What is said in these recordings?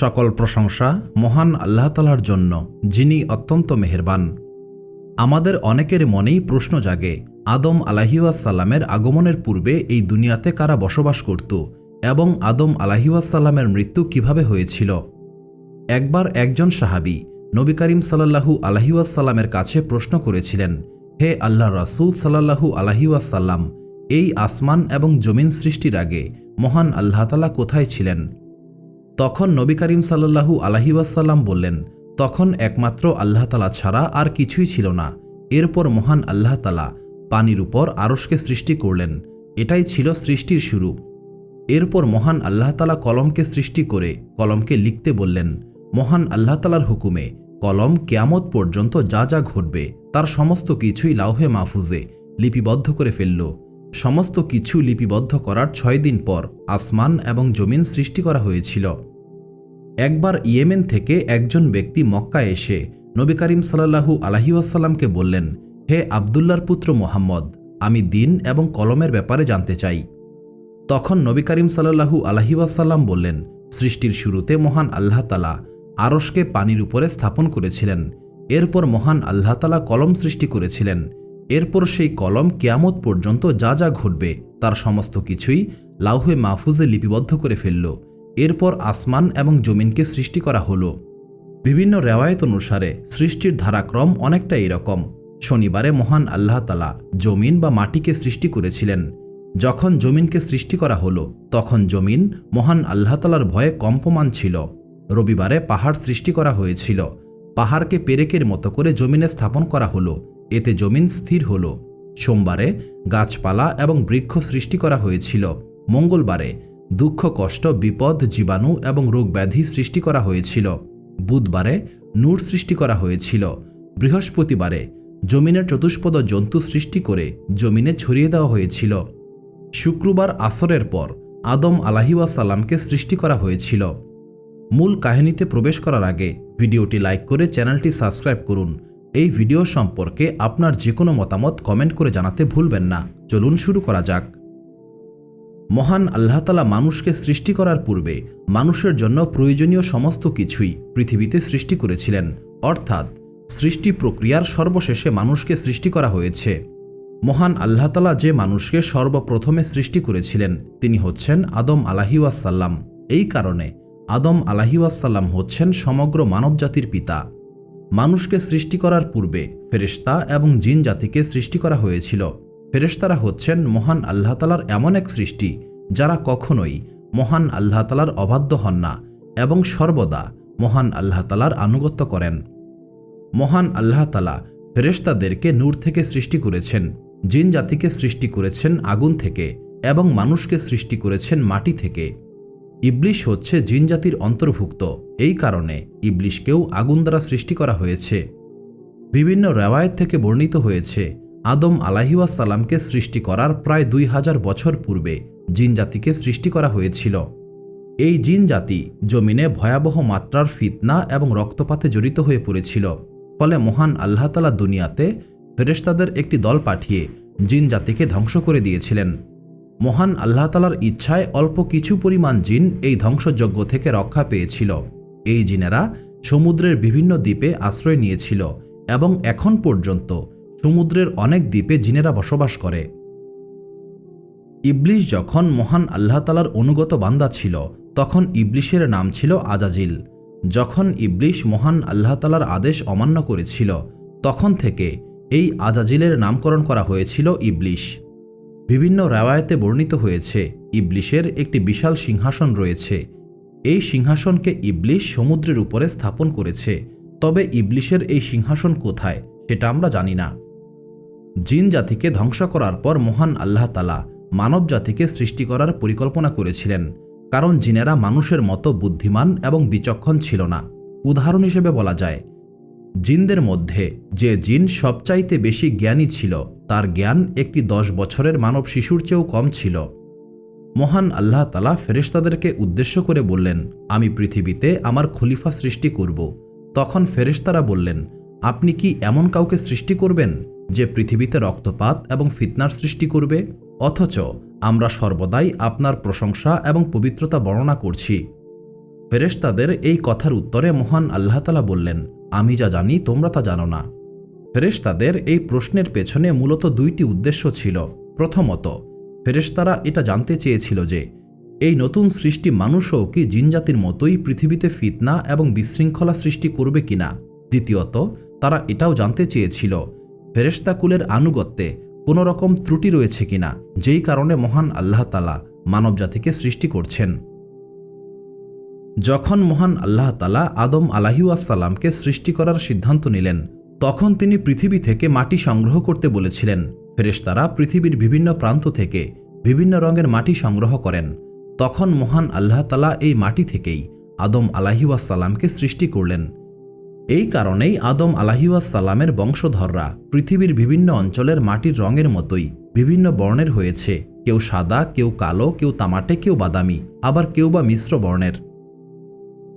সকল প্রশংসা মহান আল্লাহ তালার জন্য, যিনি অত্যন্ত মেহেরবান। আমাদের অনেকের মনেই প্রশ্ন জাগে, আদম আলাহিউসাল্লামের আগমনের পূর্বে এই দুনিয়াতে কারা বসবাস করত এবং আদম আলাহিউসাল্লামের মৃত্যু কীভাবে হয়েছিল? একবার একজন সাহাবি নবী করিম সাল্লাহু আলহিউসাল্লামের কাছে প্রশ্ন করেছিলেন, হে আল্লাহ রাসুল সাল্লাহু আলহিউসাল্লাম এই আসমান এবং জমিন সৃষ্টির আগে মহান আল্লাহতালা কোথায় ছিলেন? তখন নবী করিম সাল্লাহু আলহিউসাল্লাম বললেন, তখন একমাত্র আল্লাহ তালা ছাড়া আর কিছুই ছিল না। এরপর মহান আল্লাহ তালা পানির উপর আরশকে সৃষ্টি করলেন। এটাই ছিল সৃষ্টির শুরু। এরপর মহান আল্লাহ তালা কলমকে সৃষ্টি করে কলমকে লিখতে বললেন, মহান আল্লাহ তালার হুকুমে কলম কেয়ামত পর্যন্ত যা যা ঘটবে, তার সমস্ত কিছুই লাউহে মাহফুজে লিপিবদ্ধ করে ফেলল। সমস্ত কিছু লিপিবদ্ধ করার ছয় দিন পর আসমান এবং জমিন সৃষ্টি করা হয়েছিল। একবার ইয়েমেন থেকে একজন ব্যক্তি মক্কা এসে নবী করিম সাল্লাহু আলহিউসাল্লামকে বললেন, হে আবদুল্লার পুত্র মোহাম্মদ, আমি দিন এবং কলমের ব্যাপারে জানতে চাই। তখন নবী করিম সাল্লাহু আলহিউসাল্লাম বললেন, সৃষ্টির শুরুতে মহান আল্লাহ তালা আরশকে পানির উপরে স্থাপন করেছিলেন, এরপর মহান আল্লাহ তালা কলম সৃষ্টি করেছিলেন, এরপর সেই কলম কেয়ামত পর্যন্ত যা যা ঘটবে তার সমস্ত কিছুই লাউহে মাহফুজে লিপিবদ্ধ করে ফেলল। এরপর আসমান এবং জমিনকে সৃষ্টি করা হলো। বিভিন্ন রেওয়ায়ত অনুসারে সৃষ্টির ধারাক্রম অনেকটা এরকম। শনিবারে মহান আল্লাহ তালা জমিন বা মাটিকে সৃষ্টি করেছিলেন। যখন জমিনকে সৃষ্টি করা হলো, তখন জমিন মহান আল্লাহ তালার ভয়ে কম্পমান ছিল। রবিবারে পাহাড় সৃষ্টি করা হয়েছিল। পাহাড়কে পেরেকের মতো করে জমিনে স্থাপন করা হলো। এতে জমিন স্থির হল। সোমবারে গাছপালা এবং বৃক্ষ সৃষ্টি করা হয়েছিল। মঙ্গলবারে দুঃখ, কষ্ট, বিপদ, জীবাণু এবং রোগ ব্যাধি সৃষ্টি করা হয়েছিল। বুধবারে নূর সৃষ্টি করা হয়েছিল। বৃহস্পতিবারে জমিনের চতুষ্পদ জন্তু সৃষ্টি করে জমিনে ছড়িয়ে দেওয়া হয়েছিল। শুক্রবার আসরের পর আদম আলাহিওয়াসাল্লামকে সৃষ্টি করা হয়েছিল। মূল কাহিনীতে প্রবেশ করার আগে ভিডিওটি লাইক করে চ্যানেলটি সাবস্ক্রাইব করুন। এই ভিডিও সম্পর্কে আপনার যে কোনো মতামত কমেন্ট করে জানাতে ভুলবেন না। চলুন শুরু করা যাক। মহান আল্লাহতালা মানুষকে সৃষ্টি করার পূর্বে মানুষের জন্য প্রয়োজনীয় সমস্ত কিছুই পৃথিবীতে সৃষ্টি করেছিলেন। অর্থাৎ সৃষ্টি প্রক্রিয়ার সর্বশেষে মানুষকে সৃষ্টি করা হয়েছে। মহান আল্লাহতালা যে মানুষকে সর্বপ্রথমে সৃষ্টি করেছিলেন, তিনি হচ্ছেন আদম আলাহিউসাল্লাম এই কারণে আদম আলাহিউসাল্লাম হচ্ছেন সমগ্র মানবজাতির পিতা। মানুষকে সৃষ্টি করার পূর্বে ফেরেশতা এবং জিন জাতিকে সৃষ্টি করা হয়েছিল। ফেরেশতারা হচ্ছেন মহান আল্লাহ তালার এমন এক সৃষ্টি, যারা কখনোই মহান আল্লাহ তালার অবাধ্য হন না এবং সর্বদা মহান আল্লাহ তালার আনুগত্য করেন। মহান আল্লাহ তালা ফেরেশতাদেরকে নূর থেকে সৃষ্টি করেছেন, জিন জাতিকে সৃষ্টি করেছেন আগুন থেকে এবং মানুষকে সৃষ্টি করেছেন মাটি থেকে। ইবলিশ হচ্ছে জিন জাতির অন্তর্ভুক্ত, এই কারণে ইবলিশকেও আগুন দ্বারা সৃষ্টি করা হয়েছে। বিভিন্ন রেওয়ায়ত থেকে বর্ণিত হয়েছে আদম আলাহিউসাল্লামকে সৃষ্টি করার প্রায় দুই হাজার বছর পূর্বে জিন জাতিকে সৃষ্টি করা হয়েছিল। এই জিন জাতি জমিনে ভয়াবহ মাত্রার ফিতনা এবং রক্তপাতে জড়িত হয়ে পড়েছিল। ফলে মহান আল্লাহতালা দুনিয়াতে ফেরেশতাদের একটি দল পাঠিয়ে জিন জাতিকে ধ্বংস করে দিয়েছিলেন। মহান আল্লাহতালার ইচ্ছায় অল্প কিছু পরিমাণ জিন এই ধ্বংসযজ্ঞ থেকে রক্ষা পেয়েছিল। এই জিনেরা সমুদ্রের বিভিন্ন দ্বীপে আশ্রয় নিয়েছিল এবং এখন পর্যন্ত সমুদ্রের অনেক দ্বীপে জিনেরা বসবাস করে। ইবলিশ যখন মহান আল্লাহতালার অনুগত বান্দা ছিল, তখন ইবলিশের নাম ছিল আজাজিল। যখন ইবলিশ মহান আল্লাহতালার আদেশ অমান্য করেছিল, তখন থেকে এই আজাজিলের নামকরণ করা হয়েছিল ইবলিশ বিভিন্ন রেওয়ায়তে বর্ণিত হয়েছে ইবলিশের একটি বিশাল সিংহাসন রয়েছে। এই সিংহাসনকে ইবলিশ সমুদ্রের উপরে স্থাপন করেছে, তবে ইবলিশের এই সিংহাসন কোথায়, সেটা আমরা জানি না। জিন জাতিকে ধ্বংস করার পর মহান আল্লাহ তালা মানব জাতিকে সৃষ্টি করার পরিকল্পনা করেছিলেন, কারণ জিনেরা মানুষের মতো বুদ্ধিমান এবং বিচক্ষণ ছিল না। উদাহরণ হিসেবে বলা যায়, জিনদের মধ্যে যে জিন সবচাইতে বেশি জ্ঞানী ছিল, তার জ্ঞান একটি দশ বছরের মানব শিশুর চেয়েও কম ছিল। মহান আল্লাহ তালা ফেরেশতাদেরকে উদ্দেশ্য করে বললেন, আমি পৃথিবীতে আমার খলিফা সৃষ্টি করব। তখন ফেরেশতারা বললেন, আপনি কি এমন কাউকে সৃষ্টি করবেন? যে পৃথিবীতে রক্তপাত এবং ফিতনার সৃষ্টি করবে, অথচ আমরা সর্বদাই আপনার প্রশংসা এবং পবিত্রতা বর্ণনা করছি। ফেরেশতাদের এই কথার উত্তরে মহান আল্লাহতালা বললেন, আমি যা জানি, তোমরা তা জানো না। ফেরেশতাদের এই প্রশ্নের পেছনে মূলত দুইটি উদ্দেশ্য ছিল। প্রথমত, ফেরেশতারা এটা জানতে চেয়েছিল যে, এই নতুন সৃষ্টি মানুষও কি জিনজাতির মতোই পৃথিবীতে ফিতনা এবং বিশৃঙ্খলা সৃষ্টি করবে কিনা? দ্বিতীয়ত, তারা এটাও জানতে চেয়েছিল ফেরেশতাকুলের আনুগত্যে কোনো রকম ত্রুটি রয়েছে কিনা, যেই কারণে মহান আল্লাহ তালা মানবজাতিকে সৃষ্টি করছেন। যখন মহান আল্লাহ তালা আদম আলাহিউসাল্লামকে সৃষ্টি করার সিদ্ধান্ত নিলেন, তখন তিনি পৃথিবী থেকে মাটি সংগ্রহ করতে বলেছিলেন। ফেরেশতারা পৃথিবীর বিভিন্ন প্রান্ত থেকে বিভিন্ন রঙের মাটি সংগ্রহ করেন। তখন মহান আল্লাহ তালা এই মাটি থেকেই আদম আলাহিউসাল্লামকে সৃষ্টি করলেন। এই কারণেই আদম আলাহিউসাল্লামের বংশধররা পৃথিবীর বিভিন্ন অঞ্চলের মাটির রঙের মতোই বিভিন্ন বর্ণের হয়েছে। কেউ সাদা, কেউ কালো, কেউ তামাটে, কেউ বাদামি, আবার কেউ বা মিশ্র বর্ণের।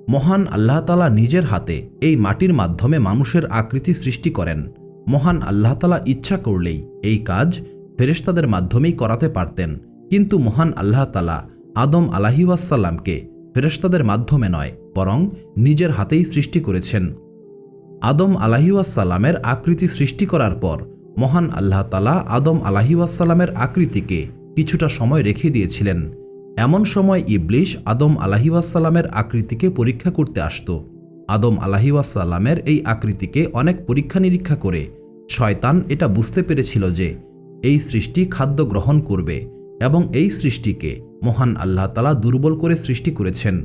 মহান আল্লাহ তালা নিজের হাতে এই মাটির মাধ্যমে মানুষের আকৃতি সৃষ্টি করেন। মহান আল্লাহ তালা ইচ্ছা করলেই এই কাজ ফেরেশতাদের মাধ্যমেই করাতে পারতেন। কিন্তু মহান আল্লাহ তালা আদম আলাহিউসাল্লামকে ফেরেশতাদের মাধ্যমে নয়, বরং নিজের হাতেই সৃষ্টি করেছেন। আদম আলাহিউসাল্লামের আকৃতি সৃষ্টি করার পর, মহান আল্লাহ তালা আদম আলাহিউসাল্লামের আকৃতিকে কিছুটা সময় রেখে দিয়েছিলেন। এমন সময় ইবলিশ আদম আলাহিউসাল্লামের আকৃতিকে পরীক্ষা করতে আসত। আদম আলাহিউসাল্লামের এই আকৃতিকে অনেক পরীক্ষা নিরীক্ষা করে শয়তান এটা বুঝতে পেরেছিল যে এই সৃষ্টি খাদ্য গ্রহণ করবে এবং এই সৃষ্টিকে মহান আল্লাহ তালা দুর্বল করে সৃষ্টি করেছেন।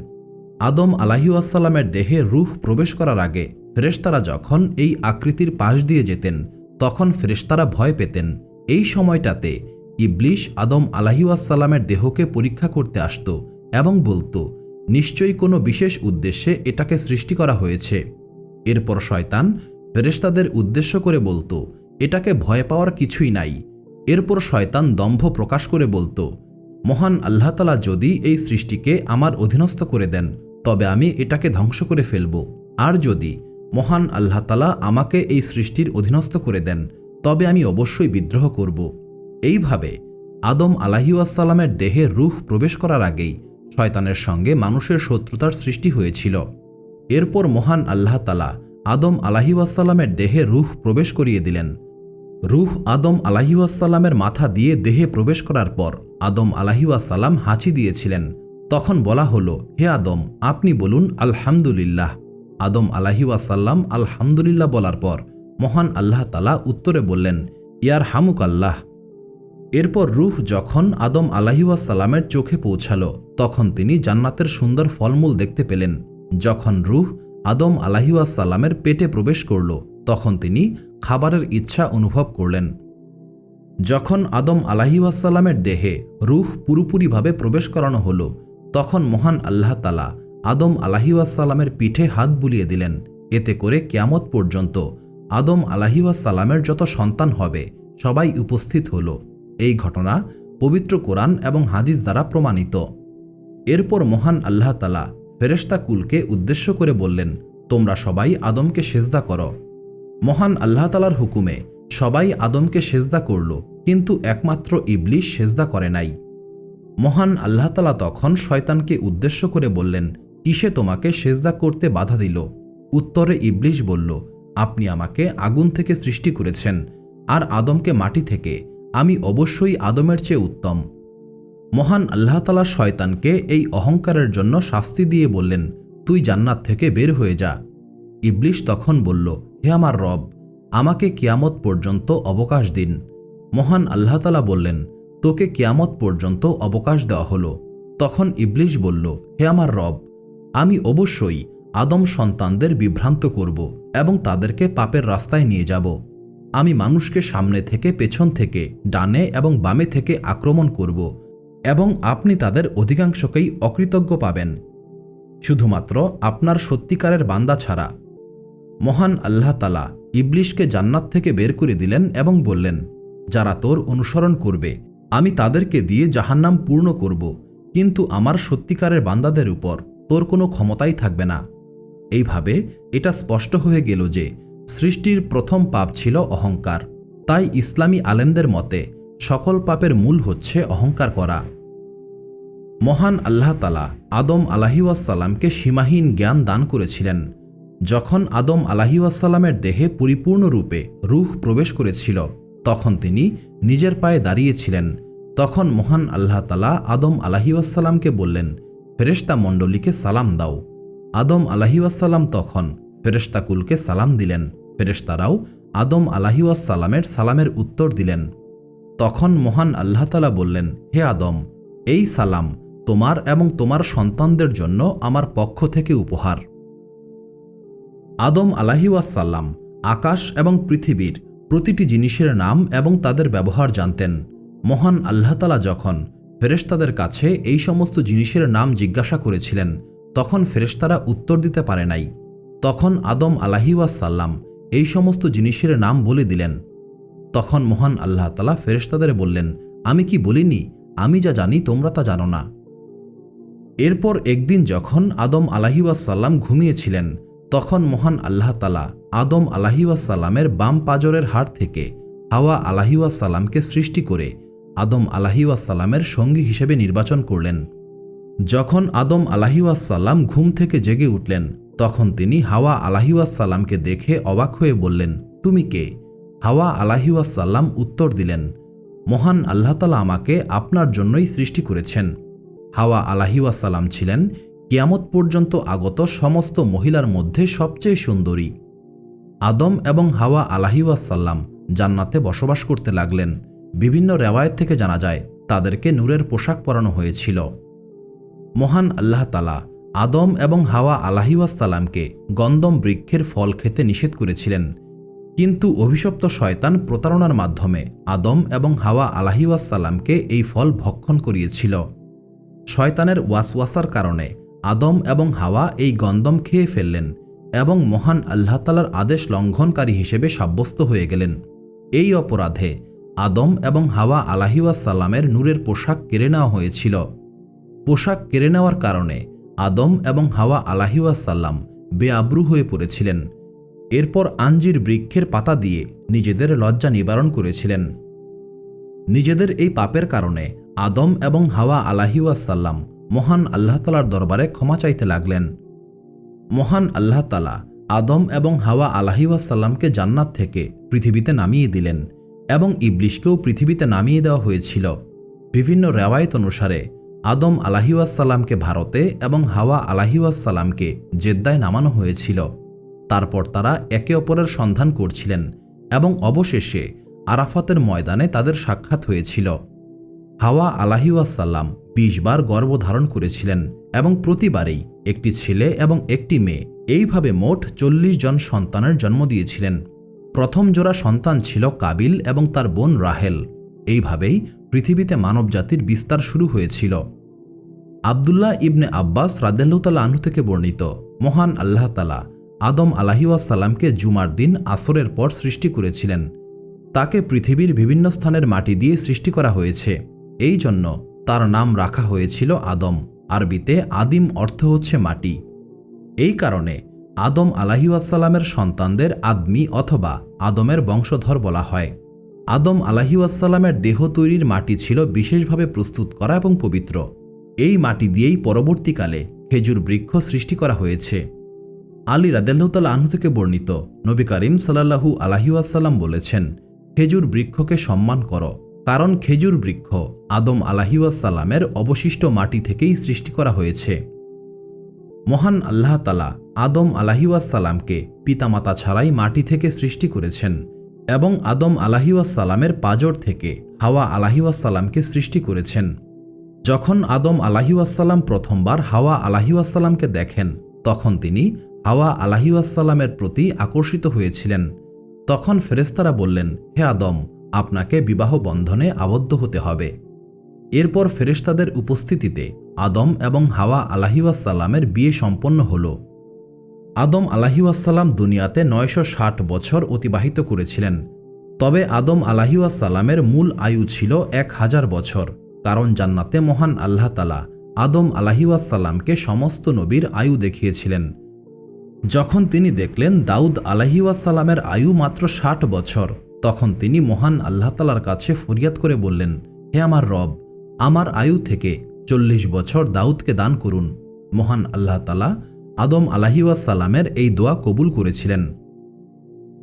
আদম আলাহিউসাল্লামের দেহে রুহ প্রবেশ করার আগে ফেরেশতারা যখন এই আকৃতির পাশ দিয়ে যেতেন, তখন ফেরেশতারা ভয় পেতেন। এই সময়টাতে ইবলিশ আদম আলাহিউসাল্লামের দেহকে পরীক্ষা করতে আসত এবং বলতো, নিশ্চয়ই কোনো বিশেষ উদ্দেশ্যে এটাকে সৃষ্টি করা হয়েছে। এরপর শয়তান ফেরেশতাদের উদ্দেশ্য করে বলতো, এটাকে ভয় পাওয়ার কিছুই নাই। এরপর শয়তান দম্ভ প্রকাশ করে বলতো, মহান আল্লাহ তালা যদি এই সৃষ্টিকে আমার অধীনস্থ করে দেন, তবে আমি এটাকে ধ্বংস করে ফেলব। আর যদি মহান আল্লাহ তালা আমাকে এই সৃষ্টির অধীনস্থ করে দেন, তবে আমি অবশ্যই বিদ্রোহ করব। এইভাবে আদম আলাহিউসাল্লামের দেহে রুহ প্রবেশ করার আগেই শয়তানের সঙ্গে মানুষের শত্রুতার সৃষ্টি হয়েছিল। এরপর মহান আল্লাহ তালা আদম আলাহিউসাল্লামের দেহে রুহ প্রবেশ করিয়ে দিলেন। রুহ আদম আলাহিউসাল্লামের মাথা দিয়ে দেহে প্রবেশ করার পর আদম আলাহিউসাল্লাম হাঁচি দিয়েছিলেন। তখন বলা হলো, হে আদম, আপনি বলুন, আলহামদুলিল্লাহ। আদম আলাহিউসাল্লাম আলহামদুলিল্লাহ বলার পর মহান আল্লাহ তালা উত্তরে বললেন, ইয়ার হামুক আল্লাহ। এরপর রুহ যখন আদম আলাহিউসাল্লামের চোখে পৌঁছাল, তখন তিনি জান্নাতের সুন্দর ফলমূল দেখতে পেলেন। যখন রুহ আদম আলাহিউসাল্লামের পেটে প্রবেশ করল, তখন তিনি খাবারের ইচ্ছা অনুভব করলেন। যখন আদম আলাহিউসাল্লামের দেহে রুহ পুরোপুরিভাবে প্রবেশ করানো হল, তখন মহান আল্লাহ তালা আদম আলাহিউসাল্লামের পিঠে হাত বুলিয়ে দিলেন। এতে করে কেয়ামত পর্যন্ত আদম আলাহিউসাল্লামের যত সন্তান হবে, সবাই উপস্থিত হল। এই ঘটনা পবিত্র কোরআন এবং হাদিস দ্বারা প্রমাণিত। এরপর মহান আল্লাহ তালা ফেরেশতা কুলকে উদ্দেশ্য করে বললেন, তোমরা সবাই আদমকে সেজদা করো। মহান আল্লাহ তালার হুকুমে সবাই আদমকে সেজদা করল, কিন্তু একমাত্র ইবলিশ সেজদা করে নাই। মহান আল্লাহ তালা তখন শয়তানকে উদ্দেশ্য করে বললেন কিসে তোমাকে সেজদা করতে বাধা দিল। উত্তরে ইবলিশ বলল, আপনি আমাকে আগুন থেকে সৃষ্টি করেছেন, আর আদমকে মাটি থেকে। আমি অবশ্যই আদমের চেয়ে উত্তম। মহান আল্লাহ তালা শয়তানকে এই অহংকারের জন্য শাস্তি দিয়ে বললেন, তুই জান্নাত থেকে বের হয়ে যা। ইবলিশ তখন বলল, হে আমার রব, আমাকে কিয়ামত পর্যন্ত অবকাশ দিন। মহান আল্লাহ তালা বললেন, তোকে কিয়ামত পর্যন্ত অবকাশ দেওয়া হলো। তখন ইবলিশ বলল, হে আমার রব আমি অবশ্যই আদম সন্তানদের বিভ্রান্ত করব এবং তাদেরকে পাপের রাস্তায় নিয়ে যাব। আমি মানুষকে সামনে থেকে, পেছন থেকে, ডানে এবং বামে থেকে আক্রমণ করব এবং আপনি তাদের অধিকাংশকেই অকৃতজ্ঞ পাবেন। শুধুমাত্র আপনার সত্যিকারের বান্দা ছাড়া। মহান আল্লাহ তালা ইবলিশকে জান্নাত থেকে বের করে দিলেন এবং বললেন, যারা তোর অনুসরণ করবে, আমি তাদেরকে দিয়ে জাহান্নাম পূর্ণ করব, কিন্তু আমার সত্যিকারের বান্দাদের উপর। তোর কোনো ক্ষমতাই থাকবে না। এইভাবে এটা স্পষ্ট হয়ে গেল যে সৃষ্টির প্রথম পাপ ছিল অহংকার। তাই ইসলামী আলেমদের মতে সকল পাপের মূল হচ্ছে অহংকার করা। মহান আল্লাহ তালা আদম আলাহিউসাল্লামকে সীমাহীন জ্ঞান দান করেছিলেন। যখন আদম আলাহিউসাল্লামের দেহে পরিপূর্ণরূপে রুহ প্রবেশ করেছিল, তখন তিনি নিজের পায়ে দাঁড়িয়েছিলেন। তখন মহান আল্লাহ তালা আদম আলাহিউসাল্লামকে বললেন ফেরেশতা মণ্ডলীকে সালাম দাও। আদম আলাহিউসাল্লাম তখন ফেরেশতাকুলকে সালাম দিলেন। ফেরেশতারাও আদম আলাহিউসাল্লামের সালামের উত্তর দিলেন। তখন মহান আল্লাহতালা বললেন, হে আদম, এই সালাম তোমার এবং তোমার সন্তানদের জন্য আমার পক্ষ থেকে উপহার। আদম আলাহিউসাল্লাম আকাশ এবং পৃথিবীর প্রতিটি জিনিসের নাম এবং তাদের ব্যবহার জানতেন। মহান আল্লাহ তালা যখন ফেরেশতাদের কাছে এই সমস্ত জিনিসের নাম জিজ্ঞাসা করেছিলেন, তখন ফেরেশতারা উত্তর দিতে পারে নাই। তখন আদম আলাহিউসাল্লাম এই সমস্ত জিনিসের নাম বলে দিলেন। তখন মহান আল্লাহ তালা ফেরেশতাদের বললেন, আমি কি বলিনি? আমি যা জানি, তোমরা তা জানো না। এরপর একদিন যখন আদম আলাহিউসাল্লাম ঘুমিয়েছিলেন, তখন মহান আল্লাহ তালা আদম আলাহিউসাল্লামের বাম পাজরের হাড় থেকে হাওয়া আলাহিউসাল্লামকে সৃষ্টি করে আদম আলাহিউসাল্লামের সঙ্গী হিসেবে নির্বাচন করলেন। যখন আদম আলাহিউসাল্লাম ঘুম থেকে জেগে উঠলেন, তখন তিনি হাওয়া আলাহিউসাল্লামকে দেখে অবাক হয়ে বললেন, তুমি কে? হাওয়া আলাহিউসাল্লাম উত্তর দিলেন, মহান আল্লাহতালা আমাকে আপনার জন্যই সৃষ্টি করেছেন। হাওয়া আলাহিউসাল্লাম ছিলেন কিয়ামত পর্যন্ত আগত সমস্ত মহিলার মধ্যে সবচেয়ে সুন্দরী। আদম এবং হাওয়া আলাহিউসাল্লাম জান্নাতে বসবাস করতে লাগলেন। বিভিন্ন রেওয়ায়ত থেকে জানা যায়, তাদেরকে নূরের পোশাক পরানো হয়েছিল। মহান আল্লাহ তালা আদম এবং হাওয়া আলাহিউসাল্লামকে গন্দম বৃক্ষের ফল খেতে নিষেধ করেছিলেন। কিন্তু অভিশপ্ত শয়তান প্রতারণার মাধ্যমে আদম এবং হাওয়া আলাহিউসাল্লামকে এই ফল ভক্ষণ করিয়েছিল। শয়তানের ওয়াসওয়াসার কারণে আদম এবং হাওয়া এই গন্দম খেয়ে ফেললেন এবং মহান আল্লাহতালার আদেশ লঙ্ঘনকারী হিসেবে সাব্যস্ত হয়ে গেলেন। এই অপরাধে আদম এবং হাওয়া আলাহিউসাল্লামের নূরের পোশাক কেড়ে নেওয়া হয়েছিল। পোশাক কেড়ে নেওয়ার কারণে আদম এবং হাওয়া আলাহিউসাল্লাম বেআব্রু হয়ে পড়েছিলেন। এরপর আঞ্জির বৃক্ষের পাতা দিয়ে নিজেদের লজ্জা নিবারণ করেছিলেন। নিজেদের এই পাপের কারণে আদম এবং হাওয়া আলাহিউসাল্লাম মহান আল্লাহতালার দরবারে ক্ষমা চাইতে লাগলেন। মহান আল্লাহতালা আদম এবং হাওয়া আলাহিউসাল্লামকে জান্নাত থেকে পৃথিবীতে নামিয়ে দিলেন। এবং ইবলিশকেও পৃথিবীতে নামিয়ে দেওয়া হয়েছিল। বিভিন্ন রেওয়ায়ত অনুসারে, আদম আলাহিউসাল্লামকে ভারতে এবং হাওয়া আলাহিউসাল্লামকে জেদ্দায় নামানো হয়েছিল। তারপর তারা একে অপরের সন্ধান করছিলেন এবং অবশেষে আরাফাতের ময়দানে তাদের সাক্ষাৎ হয়েছিল। হাওয়া আলাহিউসাল্লাম বিশ বার গর্ভধারণ করেছিলেন এবং প্রতিবারেই একটি ছেলে এবং একটি মেয়ে এইভাবে মোট চল্লিশ জন সন্তানের জন্ম দিয়েছিলেন। প্রথম জোড়া সন্তান ছিল কাবিল এবং তার বোন রাহেল। এইভাবেই পৃথিবীতে মানবজাতির বিস্তার শুরু হয়েছিল। আবদুল্লাহ ইবনে আব্বাস রাদেল্লাহ আনহু থেকে বর্ণিত, মহান আল্লাহ তালা আদম আলাহিউসাল্লামকে জুমার দিন আসরের পর সৃষ্টি করেছিলেন। তাকে পৃথিবীর বিভিন্ন স্থানের মাটি দিয়ে সৃষ্টি করা হয়েছে। এই জন্য তার নাম রাখা হয়েছিল আদম। আরবিতে আদিম অর্থ হচ্ছে মাটি। এই কারণে আদম আলাহিউসাল্লামের সন্তানদের আদমি অথবা আদমের বংশধর বলা হয়। আদম আলাহিউসাল্লামের দেহ তৈরির মাটি ছিল বিশেষভাবে প্রস্তুত করা এবং পবিত্র। এই মাটি দিয়েই পরবর্তীকালে খেজুর বৃক্ষ সৃষ্টি করা হয়েছে। আলী রাদেল্লাহতাল আহ্ন থেকে বর্ণিত নবী করিম সাল্লাহু আলাহিউসাল্লাম বলেছেন, খেজুর বৃক্ষকে সম্মান করো, কারণ খেজুর বৃক্ষ আদম আলাহিউসাল্লামের অবশিষ্ট মাটি থেকেই সৃষ্টি করা হয়েছে। মহান আল্লাহ তালা আদম আলাহিউসাল্লামকে পিতামাতা ছাড়াই মাটি থেকে সৃষ্টি করেছেন এবং আদম আলাহিউসাল্লামের পাজর থেকে হাওয়া আলাহিউসাল্লামকে সৃষ্টি করেছেন। যখন আদম আলাহিউসাল্লাম প্রথমবার হাওয়া আলাহিউসাল্লামকে দেখেন, তখন তিনি হাওয়া আলাহিউসাল্লামের প্রতি আকর্ষিত হয়েছিলেন। তখন ফেরেস্তারা বললেন, হে আদম, আপনাকে বিবাহ বন্ধনে আবদ্ধ হতে হবে। এরপর ফেরেশতাদের উপস্থিতিতে আদম এবং হাওয়া আলাহিউসাল্লামের বিয়ে সম্পন্ন হল। আদম আলাহিউসাল্লাম দুনিয়াতে নয়শো ষাট বছর অতিবাহিত করেছিলেন। তবে আদম আলাহিউসাল্লামের মূল আয়ু ছিল এক হাজার বছর, কারণ জান্নাতে মহান আল্লাহ তালা আদম আলাহিউসাল্লামকে সমস্ত নবীর আয়ু দেখিয়েছিলেন। যখন তিনি দেখলেন দাউদ আলাহিউসাল্লামের আয়ু মাত্র ষাট বছর, তখন তিনি মহান আল্লাহ তালার কাছে ফরিয়াদ করে বললেন, হে আমার রব আমার আয়ু থেকে চল্লিশ বছর দাউদকে দান করুন। মহান আল্লাহ তালা আদম আলাহিউসাল্লামের এই দোয়া কবুল করেছিলেন।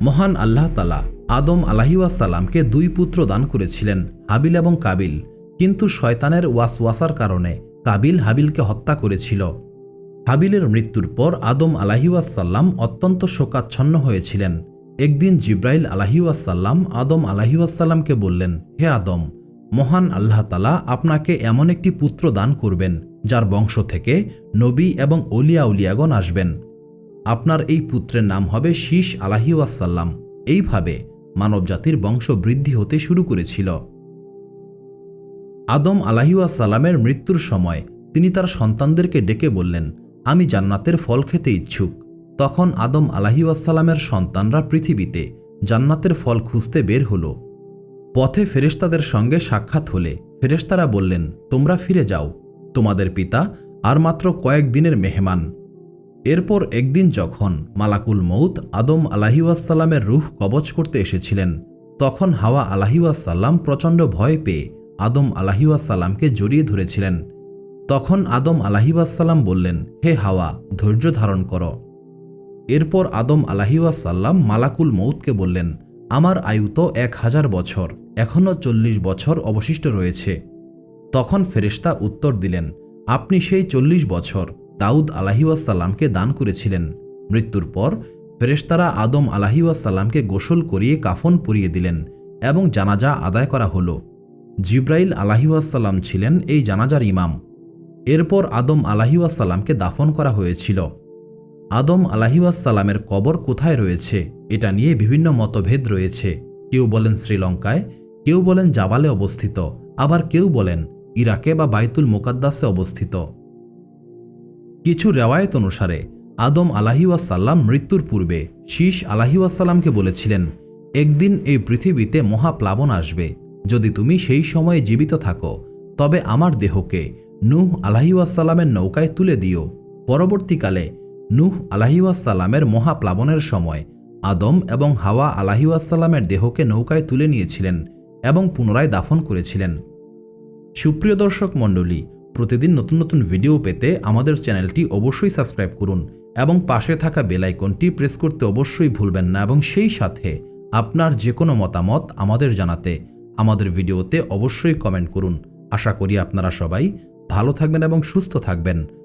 মহান আল্লাহ তালা আদম আলাহিউসাল্লামকে দুই পুত্র দান করেছিলেন, হাবিল এবং কাবিল। কিন্তু শয়তানের ওয়াসওয়াসার কারণে কাবিল হাবিলকে হত্যা করেছিল। হাবিলের মৃত্যুর পর আদম আলাহিউসাল্লাম অত্যন্ত শোকাচ্ছন্ন হয়েছিলেন। একদিন জিব্রাইল আলাহিউসাল্লাম আদম আলাহিউসাল্লামকে বললেন, হে আদম মহান আল্লাহ তালা আপনাকে এমন একটি পুত্র দান করবেন, যার বংশ থেকে নবী এবং অলিয়া উলিয়াগণ আসবেন। আপনার এই পুত্রের নাম হবে শীষ আলাহিউসাল্লাম এইভাবে মানবজাতির বংশ বৃদ্ধি হতে শুরু করেছিল। আদম আলাহিউসাল্লামের মৃত্যুর সময় তিনি তার সন্তানদেরকে ডেকে বললেন, আমি জান্নাতের ফল খেতে ইচ্ছুক। তখন আদম আলাহিউসাল্লামের সন্তানরা পৃথিবীতে জান্নাতের ফল খুঁজতে বের হল। পথে ফেরেশতাদের সঙ্গে সাক্ষাৎ হলে ফেরেশতারা বললেন, তোমরা ফিরে যাও। তোমাদের পিতা আর মাত্র কয়েক দিনের মেহমান। এরপর একদিন যখন মালাকুল মৌত আদম আলাহিউসাল্লামের রুহ কবচ করতে এসেছিলেন, তখন হাওয়া আলাহিউসাল্লাম প্রচণ্ড ভয় পেয়ে আদম আলাহিউসাল্লামকে জড়িয়ে ধরেছিলেন। তখন আদম আলাহিউসাল্লাম বললেন, হে হাওয়া, ধৈর্য ধারণ করো। এরপর আদম আলাহিউসাল্লাম মালাকুল মৌতকে বললেন আমার আয়ু তো এক হাজার বছর এখনও চল্লিশ বছর অবশিষ্ট রয়েছে। তখন ফেরেশতা উত্তর দিলেন, আপনি সেই চল্লিশ বছর দাউদ আলাহিউসাল্লামকে দান করেছিলেন। মৃত্যুর পর ফেরেশতারা আদম আলাহিউসাল্লামকে গোসল করিয়ে কাফন পরিয়ে দিলেন এবং জানাজা আদায় করা হল। জিব্রাইল আলাহিউসাল্লাম ছিলেন এই জানাজার ইমাম। এরপর আদম আলাহিউসাল্লামকে দাফন করা হয়েছিল। আদম আলাহিউসাল্লামের কবর কোথায় রয়েছে? এটা নিয়ে বিভিন্ন মতভেদ রয়েছে। কেউ বলেন শ্রীলঙ্কায়, কেউ বলেন জাবালে অবস্থিত, আবার কেউ বলেন ইরাকে বা বাইতুল মোকাদ্দাসে অবস্থিত। কিছু রেওয়ায়ত অনুসারে, আদম আলাহিউসাল্লাম মৃত্যুর পূর্বে শীষ আলাহিউসাল্লামকে বলেছিলেন, একদিন এই পৃথিবীতে মহাপ্লাবন আসবে। যদি তুমি সেই সময়ে জীবিত থাকো, তবে আমার দেহকে নূহ আলাহিউসাল্লামের নৌকায় তুলে দিও। পরবর্তীকালে নূহ আলাহিউসাল্লামের মহাপ্লাবনের সময় আদম এবং হাওয়া আলাহিউসাল্লামের দেহকে নৌকায় তুলে নিয়েছিলেন এবং পুনরায় দাফন করেছিলেন। সুপ্রিয় দর্শক মণ্ডলী, প্রতিদিন নতুন নতুন ভিডিও পেতে আমাদের চ্যানেলটি অবশ্যই সাবস্ক্রাইব করুন এবং পাশে থাকা বেলাইকনটি প্রেস করতে অবশ্যই ভুলবেন না এবং সেই সাথে আপনার যে কোনো মতামত আমাদের জানাতে, আমাদের ভিডিওতে অবশ্যই কমেন্ট করুন। আশা করি আপনারা সবাই ভালো থাকবেন এবং সুস্থ থাকবেন।